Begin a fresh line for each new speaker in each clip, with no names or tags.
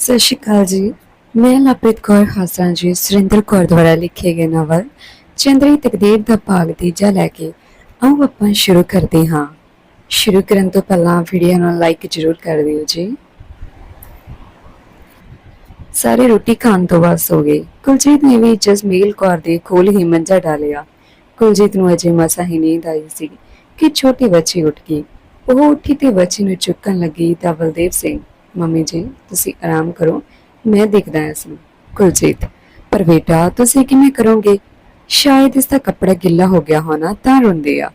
ਸਤਿ ਸ਼੍ਰੀ ਅਕਾਲ ਜੀ। ਮੈਂ ਲਵਪ੍ਰੀਤ ਕੌਰ ਹਾਸਾ ਜੀ, ਸੁਰਿੰਦਰ ਕੌਰ ਦੁਆਰਾ ਲਿਖੇ ਗਏ ਨਵਲ ਚੰਦਰੀ ਤਕਦੀਰ ਦਾ ਭਾਗ ਤੀਜਾ ਲੈ ਕੇ ਆਓ ਆਪਾਂ ਸ਼ੁਰੂ ਕਰਦੇ ਹਾਂ। ਸ਼ੁਰੂ ਕਰਨ ਤੋਂ ਪਹਿਲਾਂ ਵੀਡੀਓ ਨੂੰ ਲਾਈਕ ਜ਼ਰੂਰ ਕਰ ਦਿਓ ਜੀ। ਸਾਰੇ ਰੋਟੀ ਖਾਣ ਤੋਂ ਬਾਅਦ ਸੋ ਗਏ। ਕੁਲਜੀਤ ਨੇ ਵੀ ਜਸਮੀਲ ਕੌਰ ਦੇ ਕੋਲ ਹੀ ਮੰਜਾ ਡਾਲਿਆ। ਕੁਲਜੀਤ ਨੂੰ ਅਜੇ ਮਸਾ ਹੀ ਨੀਂਦ ਆਈ ਸੀ ਕਿ ਛੋਟੀ ਬੱਚੀ ਉੱਠ ਗਈ। ਉਹ ਉੱਠੀ ਤੇ ਬੱਚੀ ਨੂੰ ਚੁੱਕਣ ਲੱਗੀ ਤਾਂ ਬਲਦੇਵ ਸਿੰਘ। ਮੰਮੀ ਜੀ, ਤੁਸੀਂ ਆਰਾਮ ਕਰੋ। ਮੈਂ ਦੇਖਦਾ ਇਸ ਨੂੰ। ਕੁਲਜੀਤ, ਪਰ ਬੇਟਾ, ਤੁਸੀਂ ਕਿਵੇਂ ਕਰੋਗੇ? ਸ਼ਾਇਦ ਇਸ ਦਾ ਕੱਪੜਾ ਗਿੱਲਾ ਹੋ ਗਿਆ ਹੋਣਾ ਤਾਂ ਰੋਂਦੇ ਆ।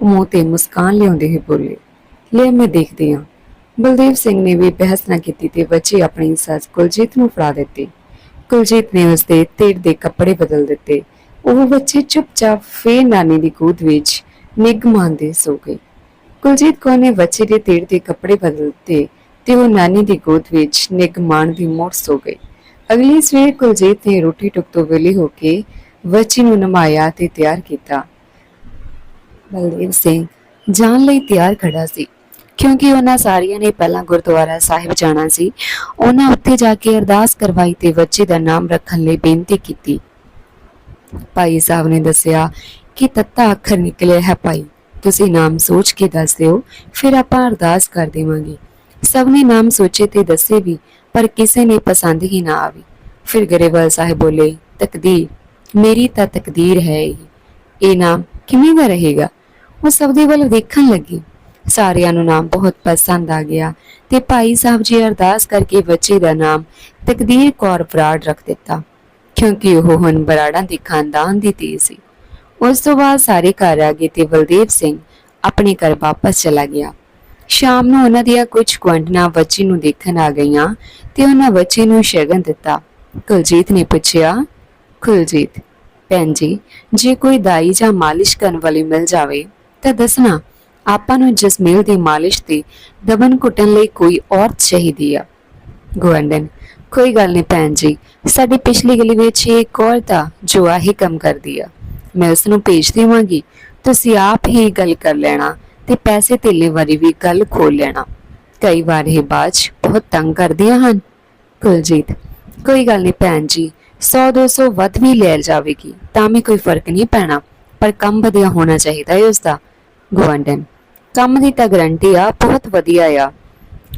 ਉਹ ਮੂੰਹ ਤੇ ਮੁਸਕਾਨ ਲਿਆਉਂਦੇ ਹੀ ਬੋਲੇ ਲੈ ਮੈਂ ਦੇਖਦੀ ਹਾਂ। ਬਲਦੇਵ ਸਿੰਘ ਨੇ ਵੀ ਬਹਿਸ ਨਾ ਕੀਤੀ ਤੇ ਬੱਚੀ ਆਪਣੀ ਸੱਸ ਕੁਲਜੀਤ ਨੂੰ ਫੜਾ ਦਿੱਤੀ। ਕੁਲਜੀਤ ਨੇ ਉਸ ਦੇ ਤੇੜ ਦੇ ਕੱਪੜੇ ਬਦਲ ਦਿੱਤੇ। ਉਹ ਬੱਚੇ ਚੁੱਪਚਾਪ ਫੇਰ ਨਾਨੀ ਦੀ ਗੋਦ ਵਿੱਚ ਨਿੱਘ ਮਾਣਦੇ ਸੋ ਗਈ ਕੁਲਜੀਤ ਕੌਰ ਨੇ ਬੱਚੇ ਦੇ ਤੇੜ ਦੇ ਕੱਪੜੇ ਬਦਲ ਦਿੱਤੇ ਤੇ ਉਹ ਨਾਨੀ ਦੀ ਗੋਦ ਵਿੱਚ ਨਿੱਘ ਮਾਣ ਦੀ ਮੋੜ ਸੋ ਗਈ। ਅਗਲੀ ਸਵੇਰ ਕੁਲਜੀਤ ਨੇ ਰੋਟੀ ਟੁਕ ਤੋਂ ਵੇਲੇ ਹੋ ਕੇ ਬੱਚੀ ਨੂੰ ਨਮਾਇਆ ਤੇ ਤਿਆਰ ਕੀਤਾ। ਬਲਦੇਵ ਸਿੰਘ, ਜਾਣ ਲਈ ਤਿਆਰ ਖੜਾ ਸੀ, ਕਿਉਂਕਿ ਉਹਨਾਂ ਸਾਰੀਆਂ ਨੇ ਪਹਿਲਾਂ ਗੁਰਦੁਆਰਾ ਸਾਹਿਬ ਜਾਣਾ ਸੀ। ਉਹਨਾਂ ਉੱਥੇ ਜਾ ਕੇ ਅਰਦਾਸ ਕਰਵਾਈ ਤੇ ਬੱਚੇ ਦਾ ਨਾਮ ਰੱਖਣ ਲਈ ਬੇਨਤੀ ਕੀਤੀ। ਭਾਈ ਸਾਹਿਬ ਨੇ ਦੱਸਿਆ ਕਿ ਤੱਤਾ ਅੱਖਰ ਨਿਕਲਿਆ ਹੈ ਭਾਈ, ਤੁਸੀਂ ਨਾਮ ਸੋਚ ਕੇ ਦੱਸ ਦਿਓ, ਫਿਰ ਆਪਾਂ ਅਰਦਾਸ ਕਰ ਦੇਵਾਂਗੇ। ਸਭ ਨੇ ਨਾਮ ਸੋਚੇ ਤੇ ਦੱਸੇ ਵੀ, ਪਰ ਕਿਸੇ ਨੇ ਪਸੰਦ ਹੀ ਨਾ ਆਵੀ। ਫਿਰ ਗਰੇਵਾਲ ਸਾਹਿਬ ਬੋਲੇ, ਤਕਦੀਰ, ਮੇਰੀ ਤਾਂ ਤਕਦੀਰ ਹੈ ਇਹ। ਨਾਮ ਕਿਵੇਂ ਦਾ ਰਹੇਗਾ? ਉਹ ਸਭ ਦੇ ਵੱਲ ਦੇਖਣ ਲੱਗੀ। ਸਾਰਿਆਂ ਨੂੰ ਨਾਮ ਬਹੁਤ ਪਸੰਦ ਆ ਗਿਆ ਤੇ ਭਾਈ ਸਾਹਿਬ ਜੀ ਅਰਦਾਸ ਕਰਕੇ ਬੱਚੇ ਦਾ ਨਾਮ ਤਕਦੀਰ ਕੌਰ ਬਰਾੜ ਰੱਖ ਦਿੱਤਾ, ਕਿਉਂਕਿ ਉਹ ਹੁਣ ਬਰਾੜਾਂ ਦੇ ਖਾਨਦਾਨ ਦੀ ਧੀ ਸੀ। ਉਸ ਤੋਂ ਬਾਅਦ ਸਾਰੇ ਘਰ ਆ ਗਏ ਤੇ ਬਲਦੇਵ ਸਿੰਘ ਆਪਣੇ ਘਰ ਵਾਪਸ ਚਲਾ ਗਿਆ। ਸ਼ਾਮ ਨੂੰ ਉਹਨਾਂ ਦੀਆਂ ਕੁਝ ਕੁਆਂਟਨਾ ਬੱਚੀ ਨੂੰ ਦੇਖਣ ਆ ਗਈਆਂ ਤੇ ਉਹਨਾਂ ਬੱਚੇ ਨੂੰ ਸ਼ਗਨ ਦਿੱਤਾ। ਕੁਲਜੀਤ ਨੇ ਪੁੱਛਿਆ, ਕੁਲਜੀਤ, ਭੈਣ ਜੀ, ਜੇ ਕੋਈ ਦਾਈ ਜਾਂ ਮਾਲਿਸ਼ ਕਰਨ ਵਾਲੀ ਮਿਲ ਜਾਵੇ, ਤਾਂ ਦੱਸਣਾ, ਆਪਾਂ ਨੂੰ ਜਸਮੀਲ ਦੀ ਮਾਲਿਸ਼ ਤੇ ਦਬਨ ਕੁੱਟਣ ਲਈ ਕੋਈ ਔਰਤ ਚਾਹੀਦੀ ਆ। ਗਵੰਡਨ ਕੋਈ ਗੱਲ ਨਹੀਂ ਭੈਣ ਜੀ, ਸਾਡੀ ਪਿਛਲੀ ਗਲੀ ਵਿੱਚ ਇੱਕ ਔਰਤ ਆ, ਜੋ ਆਹੀ ਕੰਮ ਕਰਦੀ ਆ। ਮੈਂ ਉਸ ਨੂੰ ਭੇਜ ਦੇਵਾਂਗੀ, ਤੁਸੀਂ ਆਪ ਹੀ ਗੱਲ ਕਰ ਲੈਣਾ ਤੇ ਪੈਸੇ ਧੇਲੇ ਵਾਰੀ ਵੀ ਗੱਲ ਖੋਲ ਲੈਣਾ। ਕਈ ਵਾਰ ਇਹ ਬਾਜ ਬਹੁਤ ਤੰਗ ਕਰਦੀਆਂ ਹਨ। ਕੁਲਜੀਤ, ਕੋਈ ਗੱਲ ਨਹੀਂ ਭੈਣ ਜੀ 100 200 ਵੱਧ ਵੀ ਲੈ ਜਾਵੇਗੀ, ਤਾਂ ਵੀ ਕੋਈ ਫ਼ਰਕ ਨਹੀਂ ਪੈਣਾ, ਪਰ ਕੰਮ ਵਧੀਆ ਹੋਣਾ ਚਾਹੀਦਾ ਹੈ ਉਸਦਾ। ਗਵੰਡਨ ਕੰਮ ਦੀ ਤਾਂ ਗਰੰਟੀ ਆ, ਬਹੁਤ ਵਧੀਆ ਆ।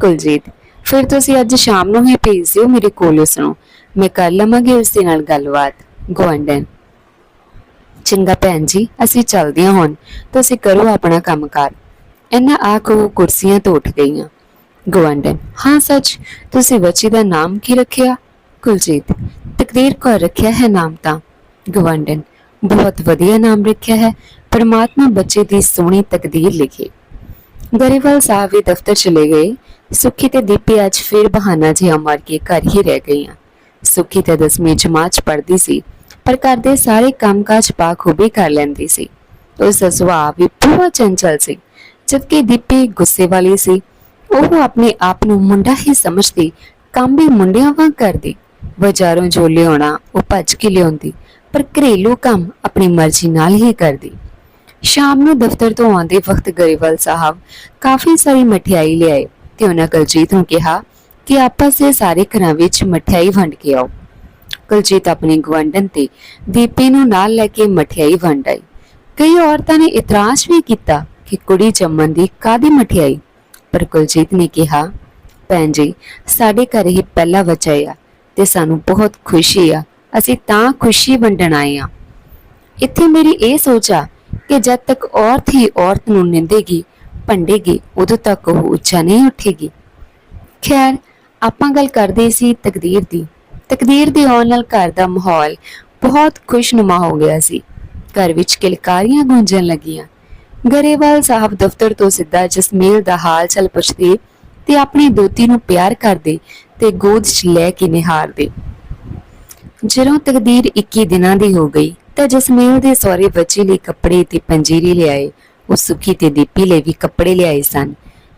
ਕੁਲਜੀਤ, ਫਿਰ ਤੁਸੀਂ ਅੱਜ ਸ਼ਾਮ ਨੂੰ ਹੀ ਭੇਜ ਦਿਓ ਮੇਰੇ ਕੋਲ ਉਸ ਨੂੰ ਮੈਂ ਕਰ ਲਵਾਂਗੀ ਉਸ ਦੇ ਨਾਲ ਗੱਲਬਾਤ। ਗਵੰਡਨ ਚੰਗਾ ਭੈਣ ਜੀ, ਅਸੀਂ ਚੱਲਦੀਆਂ ਹਾਂ ਹੁਣ। ਤੁਸੀਂ ਕਰੋ ਆਪਣਾ ਕੰਮਕਾਰ। ਇਹਨਾਂ ਆਖ ਉਹ ਕੁਰਸੀਆਂ ਤੋਂ ਉੱਠ ਗਈਆਂ। ਗਵੰਡਨ ਹਾਂ ਸੱਚ, ਤੁਸੀਂ ਬੱਚੀ ਦਾ ਨਾਮ ਕੀ ਰੱਖਿਆ? ਕੁਲਜੀਤ, ਤਕਦੀਰ ਕੌਰ ਰੱਖਿਆ ਹੈ ਨਾਮ ਤਾਂ। ਗਵੰਡਨ ਬਹੁਤ ਵਧੀਆ ਨਾਮ ਰੱਖਿਆ ਹੈ। ਪਰਮਾਤਮਾ ਬੱਚੇ ਦੀ ਸੋਹਣੀ ਤਕਦੀਰ ਲਿਖੇ। ਗਰੇਵਾਲ ਸਾਹਿਬ ਵੀ ਦਫ਼ਤਰ ਚਲੇ ਗਏ। ਸੁੱਖੀ ਤੇ ਦੀਪੀ ਅੱਜ ਫਿਰ ਬਹਾਨਾ ਜਿਹਾ ਮਾਰ ਕੇ ਘਰ ਹੀ ਰਹਿ ਗਈਆਂ। ਸੁੱਖੀ ਤੇ ਦਸਵੀਂ ਜਮਾਤ 'ਚ ਪੜ੍ਹਦੀ ਸੀ। ਪਰ ਘਰ ਦੇ ਸਾਰੇ ਕੰਮਕਾਜ ਬਾਖੂਬੀ ਕਰ ਲੈਂਦੀ ਸੀ। ਉਸ ਦਾ ਸੁਭਾਅ ਵੀ ਬਹੁਤ ਚੰਚਲ ਸੀ। ਜਦਕਿ ਦੀਪੀ ਗੁੱਸੇ ਵਾਲੀ ਸੀ, ਉਹ ਆਪਣੇ ਆਪ ਨੂੰ ਮੁੰਡਾ ਹੀ ਸਮਝਦੀ, ਕੰਮ ਵੀ ਮੁੰਡਿਆਂ ਵਾਂਗ ਕਰਦੀ। ਬਾਜ਼ਾਰੋਂ ਜੋ ਲਿਆਉਣਾ, ਉਹ ਭੱਜ ਕੇ ਲਿਆਉਂਦੀ, ਪਰ ਘਰੇਲੂ ਕੰਮ ਆਪਣੀ ਮਰਜ਼ੀ ਨਾਲ ਹੀ ਕਰਦੀ। ਸ਼ਾਮ ਨੂੰ ਦਫ਼ਤਰ ਤੋਂ ਆਉਂਦੇ ਵਕਤ ਗਰੇਵਾਲ ਸਾਹਿਬ ਕਾਫੀ ਸਾਰੀ ਮਠਿਆਈ ਲਿਆਏ ਤੇ ਉਹਨਾਂ ਕੁਲਜੀਤ ਨੂੰ ਕਿਹਾ ਕਿ ਆਪਸ ਦੇ ਸਾਰੇ ਘਰਾਂ ਵਿੱਚ ਮਠਿਆਈ ਵੰਡ ਕੇ ਆਓ। ਕੁਲਜੀਤ ਆਪਣੀ ਗਵੰਡਨ ਤੇ ਦੀਪੇ ਨੂੰ ਨਾਲ ਲੈ ਕੇ ਮਠਿਆਈ ਵੰਡ ਆਈ। ਕਈ ਔਰਤਾਂ ਨੇ ਇਤਰਾਜ਼ ਵੀ ਕੀਤਾ ਕਿ ਕੁੜੀ ਜੰਮਣ ਦੀ ਕਾਦੀ ਮਠਿਆਈ? ਪਰ ਕੁਲਜੀਤ ਨੇ ਕਿਹਾ, ਭੈਣ ਜੀ, ਸਾਡੇ ਘਰ ਹੀ ਪਹਿਲਾ ਬੱਚਾ ਆ ਤੇ ਸਾਨੂੰ ਬਹੁਤ ਖੁਸ਼ੀ ਆ। ਅਸੀਂ ਤਾਂ ਖੁਸ਼ੀ ਵੰਡਣ ਆਏ ਆ। ਇੱਥੇ ਮੇਰੀ ਇਹ ਸੋਚ ਆ ਕਿ ਜਦ ਤੱਕ ਔਰਤ ਹੀ ਔਰਤ ਨੂੰ ਨਿੰਦੇਗੀ, ਭੰਡੇਗੀ, ਉਦੋਂ ਤੱਕ ਉਹ ਉੱਚਾ ਨਹੀਂ ਉੱਠੇਗੀ। ਖੈਰ, ਆਪਾਂ ਗੱਲ ਕਰਦੇ ਸੀ ਤਕਦੀਰ ਦੀ। ਤਕਦੀਰ ਦੇ ਆਉਣ ਨਾਲ ਘਰ ਦਾ ਮਾਹੌਲ ਬਹੁਤ ਖੁਸ਼ਨੁਮਾ ਹੋ ਗਿਆ ਸੀ। ਘਰ ਵਿੱਚ ਕਿਲਕਾਰੀਆਂ ਗੂੰਜਣ ਲੱਗੀਆਂ। ਗਰੇਵਾਲ ਸਾਹਿਬ ਦਫ਼ਤਰ ਤੋਂ ਸਿੱਧਾ ਜਸਮੀਲ ਦਾ ਹਾਲ ਚਾਲ ਪੁੱਛਦੇ ਤੇ ਆਪਣੀ ਦੋਤੀ ਨੂੰ ਪਿਆਰ ਕਰਦੇ ਤੇ ਗੋਦ 'ਚ ਲੈ ਕੇ ਨਿਹਾਰਦੇ। ਜਦੋਂ ਤਕਦੀਰ 21 ਦਿਨਾਂ ਦੀ ਹੋ ਗਈ ਤਾਂ ਜਸਮੀਲ ਦੇ ਸਹੁਰੇ ਬੱਚੇ ਲਈ ਕੱਪੜੇ ਤੇ ਪੰਜੀਰੀ ਲਿਆਏ। ਉਹ ਸੁਖੀ ਤੇ ਦੀਪੀ ਲਈ ਵੀ ਕੱਪੜੇ ਲਿਆਏ ਸਨ।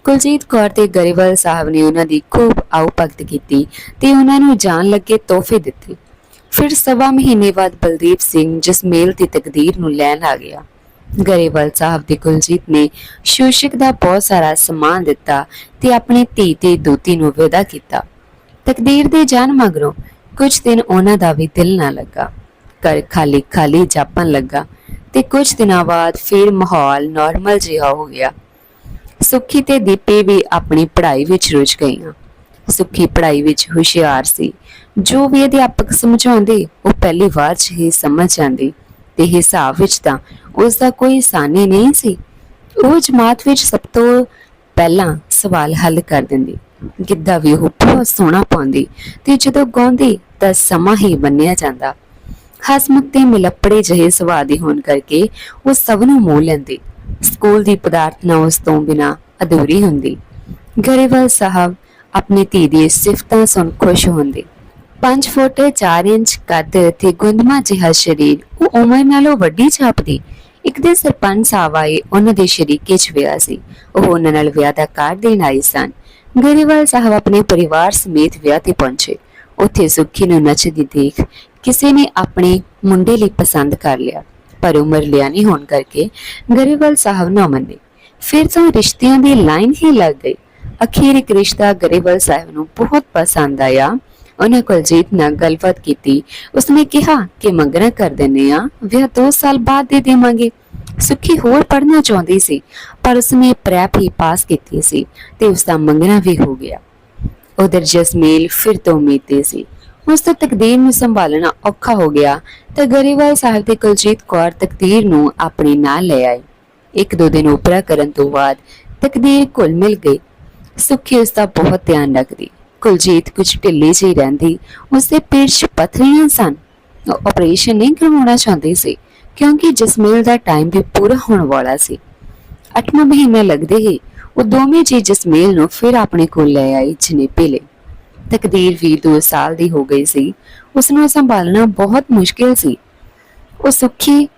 ਕੁਲਜੀਤ ਕੌਰ ਤੇ ਗਰੇਵਾਲ ਸਾਹਿਬ ਨੇ ਉਹਨਾਂ ਦੀ ਖੂਬ ਆਉ ਭਗਤ ਕੀਤੀ ਤੇ ਉਹਨਾਂ ਨੂੰ ਜਾਣ ਲੱਗੇ ਤੋਹਫੇ ਦਿੱਤੇ। ਫਿਰ ਸਵਾ ਮਹੀਨੇ ਬਾਅਦ ਬਲਦੀਪ ਸਿੰਘ ਜਸਮੇਲ ਦੀ ਤਕਦੀਰ ਨੂੰ ਲੈਣ ਆ ਗਿਆ। ਗਰੇਵਾਲ ਸਾਹਿਬ ਦੇ ਕੁਲਜੀਤ ਨੇ ਸ਼ੂਸ਼ਕ ਦਾ ਬਹੁਤ ਸਾਰਾ ਸਮਾਨ ਦਿੱਤਾ ਤੇ ਆਪਣੀ ਧੀ ਤੇ ਦੋਤੀ ਨੂੰ ਵਿਦਾ ਕੀਤਾ। ਤਕਦੀਰ ਦੇ ਜਾਣ ਮਗਰੋਂ ਕੁਝ ਦਿਨ ਉਹਨਾਂ ਦਾ ਵੀ ਦਿਲ ਨਾ ਲੱਗਾ। ਘਰ ਖਾਲੀ ਖਾਲੀ ਜਾਪਣ ਲੱਗਾ ਤੇ ਕੁਝ ਦਿਨਾਂ ਬਾਅਦ ਫਿਰ ਮਾਹੌਲ ਨਾਰਮਲ ਜਿਹਾ ਹੋ ਗਿਆ। ਸੁੱਖੀ ਤੇ ਦੀਪੇ ਵੀ ਆਪਣੀ ਪੜ੍ਹਾਈ ਵਿੱਚ ਰੁੱਝ ਗਈਆਂ। ਸੁੱਖੀ ਪੜ੍ਹਾਈ ਵਿੱਚ ਹੁਸ਼ਿਆਰ ਸੀ। ਜੋ ਵੀ ਅਧਿਆਪਕ ਸਮਝਾਉਂਦੇ, ਉਹ ਪਹਿਲੀ ਵਾਰ 'ਚ ਹੀ ਸਮਝ ਜਾਂਦੀ ਤੇ ਹਿਸਾਬ ਵਿੱਚ ਤਾਂ ਉਸ ਦਾ ਕੋਈ ਸਾਨੀ ਨਹੀਂ ਸੀ। ਉਹ ਜਮਾਤ ਵਿੱਚ ਸਭ ਤੋਂ ਪਹਿਲਾਂ ਸਵਾਲ ਹੱਲ ਕਰ ਦਿੰਦੀ। ਗਿੱਧਾ ਵੀ ਉਹ ਬਹੁਤ ਸੋਹਣਾ ਪਾਉਂਦੀ ਤੇ ਜਦੋਂ ਗਾਉਂਦੀ ਤਾਂ ਸਮਾਂ ਹੀ ਬੰਨਿਆ ਜਾਂਦਾ। ਹਸਮੁਖ ਤੇ ਮਿਲੱਪੜੇ ਜਿਹੇ ਸੁਭਾਅ ਦੀ ਹੋਣ ਕਰਕੇ ਉਹ ਸਭ ਨੂੰ ਮੋਹ ਲੈਂਦੀ। ਸਕੂਲ ਦੀ ਪਦਾਰਥਨਾ ਉਸ ਤੋਂ ਬਿਨਾ ਅਧੂਰੀ ਹੁੰਦੀ। ਗਰੇਵਾਲ ਸਾਹਿਬ ਆਪਣੀ ਧੀ ਦੀ ਸਿਫਤਾਂ ਸੁਣ ਖੁਸ਼ ਹੁੰਦੇ। 5 ਫੁੱਟ 4 ਇੰਚ ਕੱਦ ਤੇ ਗੁੰਦਮਾ ਜਿਹਾ ਸਰੀਰ, ਉਹ ਉਮਰ ਨਾਲੋਂ ਵੱਡੀ ਛਾਪਦੀ ਇੱਕ ਦਿਨ ਸਰਪੰਚ ਸਾਹਿਬ ਆਏ, ਉਹਨਾਂ ਦੇ ਸ਼ਰੀਕੇ 'ਚ ਵਿਆਹ ਸੀ। ਉਹ ਉਹਨਾਂ ਨਾਲ ਵਿਆਹ ਦਾ ਕਾਰਡ ਦੇਣ ਆਏ ਸਨ। ਗਰੇਵਾਲ ਸਾਹਿਬ ਆਪਣੇ ਪਰਿਵਾਰ ਸਮੇਤ ਵਿਆਹ ਤੇ ਪਹੁੰਚੇ। ਉੱਥੇ ਸੁੱਖੀ ਨੂੰ ਨੱਚਦੀ ਦੇਖ ਕਿਸੇ ਨੇ ਆਪਣੇ ਮੁੰਡੇ ਲਈ ਪਸੰਦ ਕਰ ਲਿਆ। ਪਰ ਉਮਰ ਲਿਆ ਹੋਣ ਕਰਕੇ ਗਰੇਵਾਲ ਸਾਹਿਬ ਨਾ ਮੰਨੇ। ਫਿਰ ਤਾਂ ਰਿਸ਼ਤਿਆਂ ਦੀ ਲਾਈਨ ਹੀ ਲੱਗ ਗਈ। ਅਖੀਰ ਇੱਕ ਰਿਸ਼ਤਾ ਗਰੇਵਾਲ ਸਾਹਿਬ ਨੂੰ ਬਹੁਤ ਪਸੰਦ ਆਇਆ। ਉਹਨਾਂ ਕੁਲਜੀਤ ਨਾਲ ਗੱਲਬਾਤ ਕੀਤੀ। ਉਸਨੇ ਕਿਹਾ ਕਿ ਮੰਗਣਾ ਕਰ ਦਿੰਨੇ ਆ ਵਿਆਹ 2 ਸਾਲ ਬਾਅਦ ਦੇ ਦੇਵਾਂਗੇ। ਸੁਖੀ ਹੋਰ ਪੜ੍ਹਨਾ ਚਾਹੁੰਦੀ ਸੀ, ਪਰ ਉਸਨੇ ਪ੍ਰੈਪ ਹੀ ਪਾਸ ਕੀਤੀ ਸੀ ਤੇ ਉਸ ਦਾ ਮੰਗਣਾ ਵੀ ਹੋ ਗਿਆ। ਉਧਰ ਜਸਮੀਲ ਫਿਰ ਤੋਂ ਉਮੀਦ ਤੇ ਸੀ। ਉਸ ਤੋਂ ਤਕਦੀਰ ਨੂੰ ਸੰਭਾਲਣਾ ਔਖਾ ਹੋ ਗਿਆ ਤੇ ਗਰੀਵਾਲ ਸਾਹਿਬ ਤੇ ਕੁਲਜੀਤ ਕੌਰ ਤਕਦੀਰ ਨੂੰ ਆਪਣੇ ਨਾਲ ਲੈ ਆਏ। ਇੱਕ ਦੋ ਦਿਨ ਉਪਰਾ ਕਰਨ ਤੋਂ ਬਾਅਦ ਤਕਦੀਰ ਘੁਲ ਮਿਲ ਗਈ। ਸੁਖੀ ਉਸ ਦਾ ਬਹੁਤ ਧਿਆਨ ਰੱਖਦੀ। ਕੁਲਜੀਤ ਕੁਝ ਢਿੱਲੀ ਜਿਹੀ ਰਹਿੰਦੀ। ਉਸ ਦੇ ਪੇਟ 'ਚ ਪਥਰੀਆਂ ਸਨ। ਉਹ ਆਪਰੇਸ਼ਨ ਨਹੀਂ ਕਰਵਾਉਣਾ ਚਾਹੁੰਦੀ ਸੀ, ਕਿਉਂਕਿ ਜਸਮੀਲ ਦਾ ਟਾਈਮ ਵੀ ਪੂਰਾ ਹੋਣ ਵਾਲਾ ਸੀ। ਅੱਠਵਾਂ ਮਹੀਨੇ ਲੱਗਦੇ ਹੀ ਉਹ ਦੋਵੇਂ ਜੀ ਜਸਮੀਲ ਨੂੰ ਫਿਰ ਆਪਣੇ ਕੋਲ ਲੈ ਆਈ ਜਨੇਪੇ ਲਈ। ਤਕਦੀਰ ਵੀ 2 ਸਾਲ ਦੀ ਹੋ ਗਈ ਸੀ। ਉਸ ਨੂੰ ਸੰਭਾਲਣਾ ਬਹੁਤ ਮੁਸ਼ਕਿਲ ਸੀ। ਉਹ ਸੁੱਖੀ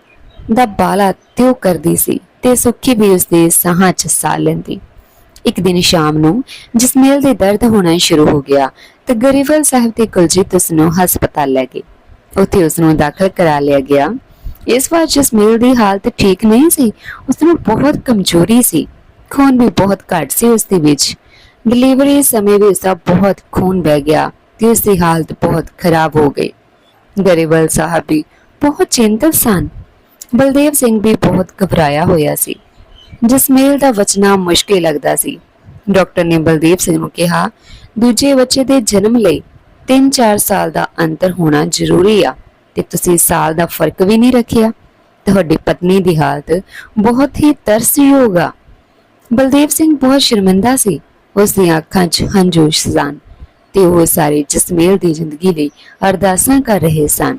ਦਾ ਬਾਲਾ ਤਿਉ ਕਰਦੀ ਸੀ ਤੇ ਸੁੱਖੀ ਵੀ ਉਸ ਦੇ ਸਾਹਾਂ 'ਚ ਸਾਹ ਲੈਂਦੀ। ਇੱਕ ਦਿਨ ਸ਼ਾਮ ਨੂੰ ਜਸਮੀਲ ਦੇ ਦਰਦ ਹੋਣਾ ਸ਼ੁਰੂ ਹੋ ਗਿਆ, ਤੇ ਗਰੀਵਲ ਸਾਹਿਬ ਤੇ ਕੁਲਜੀਤ ਉਸ ਨੂੰ ਹਸਪਤਾਲ ਲੈ ਗਏ। ਉੱਥੇ ਉਸ ਨੂੰ ਦਾਖਲ ਕਰਾ ਲਿਆ ਗਿਆ। ਇਸ ਵਾਰ ਜਸਮੇਲ ਦੀ ਹਾਲਤ ਠੀਕ ਨਹੀਂ ਸੀ ਉਸ ਨੂੰ ਬਹੁਤ ਕਮਜ਼ੋਰੀ ਸੀ। ਖੂਨ ਵੀ ਬਹੁਤ ਘੱਟ ਸੀ ਉਸ ਦੇ ਵਿੱਚ। ਡਿਲੀਵਰੀ ਸਮੇਂ ਵੀ ਉਸਦਾ ਬਹੁਤ ਖੂਨ ਵਹਿ ਗਿਆ ਤੇ ਉਸ ਦੀ ਹਾਲਤ ਬਹੁਤ ਖਰਾਬ ਹੋ ਗਈ। ਗਰੇਵਾਲ ਸਾਹਿਬ ਵੀ ਬਹੁਤ ਚਿੰਤਤ ਸਨ। ਬਲਦੇਵ ਸਿੰਘ ਵੀ ਬਹੁਤ ਘਬਰਾਇਆ ਹੋਇਆ ਸੀ। ਜਸਮੇਲ ਦਾ ਬਚਣਾ ਮੁਸ਼ਕਿਲ ਲੱਗਦਾ ਸੀ। ਡਾਕਟਰ ਨੇ ਬਲਦੇਵ ਸਿੰਘ ਨੂੰ ਕਿਹਾ, ਦੂਜੇ ਬੱਚੇ ਦੇ ਜਨਮ ਲਈ 3-4 ਸਾਲ ਦਾ ਅੰਤਰ ਹੋਣਾ ਜ਼ਰੂਰੀ ਆ ਤੇ ਤੁਸੀਂ ਸਾਲ ਦਾ ਫ਼ਰਕ ਵੀ ਨਹੀਂ ਰੱਖਿਆ। ਤੁਹਾਡੀ ਪਤਨੀ ਦੀ ਹਾਲਤ ਬਹੁਤ ਹੀ ਤਰਸਯੋਗ ਆ। ਬਲਦੇਵ ਸਿੰਘ ਬਹੁਤ ਸ਼ਰਮਿੰਦਾ ਸੀ। ਉਸ ਦੀਆਂ ਅੱਖਾਂ 'ਚ ਹੰਝੂ ਸਨ ਤੇ ਉਹ ਸਾਰੇ ਜਸਮੇਲ ਦੀ ਜ਼ਿੰਦਗੀ ਲਈ ਅਰਦਾਸਾਂ ਕਰ ਰਹੇ ਸਨ।